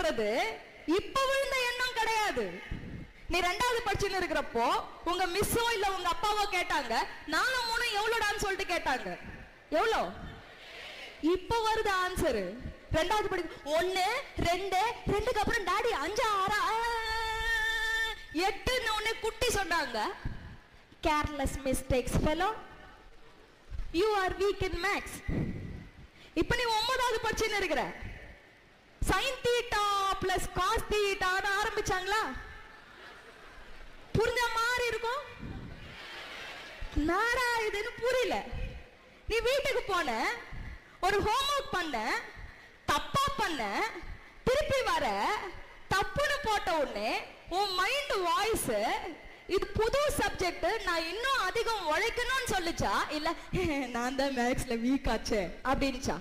அப்படின்றது இப்ப விழுந்த எண்ணம் கிடையாது. நீ ரெண்டாவது படிச்சுன்னு இருக்கிறப்போ உங்க மிஸ்ஸோ இல்ல உங்க அப்பாவோ கேட்டாங்க நானும் மூணு எவ்வளோடான்னு சொல்லிட்டு கேட்டாங்க. எவ்வளோ? இப்ப வருது ஆன்சர் ரெண்டாவது படி ஒண்ணு ரெண்டு ரெண்டுக்கு அப்புறம் டாடி அஞ்சு ஆறா எட்டுன்னு ஒண்ணு குட்டி சொன்னாங்க. Careless mistakes fellow you are weak in maths இப்ப நீ ஒன்பதாவது படிச்சுன்னு இருக்கிற. சைன் தீட்டா பிளஸ் காஸ் தீட்டான்னு ஆரம்பிச்சாங்களா? புரிஞ்ச மாதிரி இருக்கும்? நாடா இதுன்னு புரியல. நீ வீட்டுக்கு போன ஒரு ஹோம் ஒர்க் பண்ண தப்பா பண்ண திருப்பி வர தப்புன்னு போட்ட உடனே உன் மைண்ட் வாய்ஸ் இது புது சப்ஜெக்ட் நான் இன்னும் அதிகம் உழைக்கணும்னு சொல்லிச்சா? இல்ல நான் தான் மேக்ஸ்ல வீக் ஆச்சே அப்படின்னுச்சா?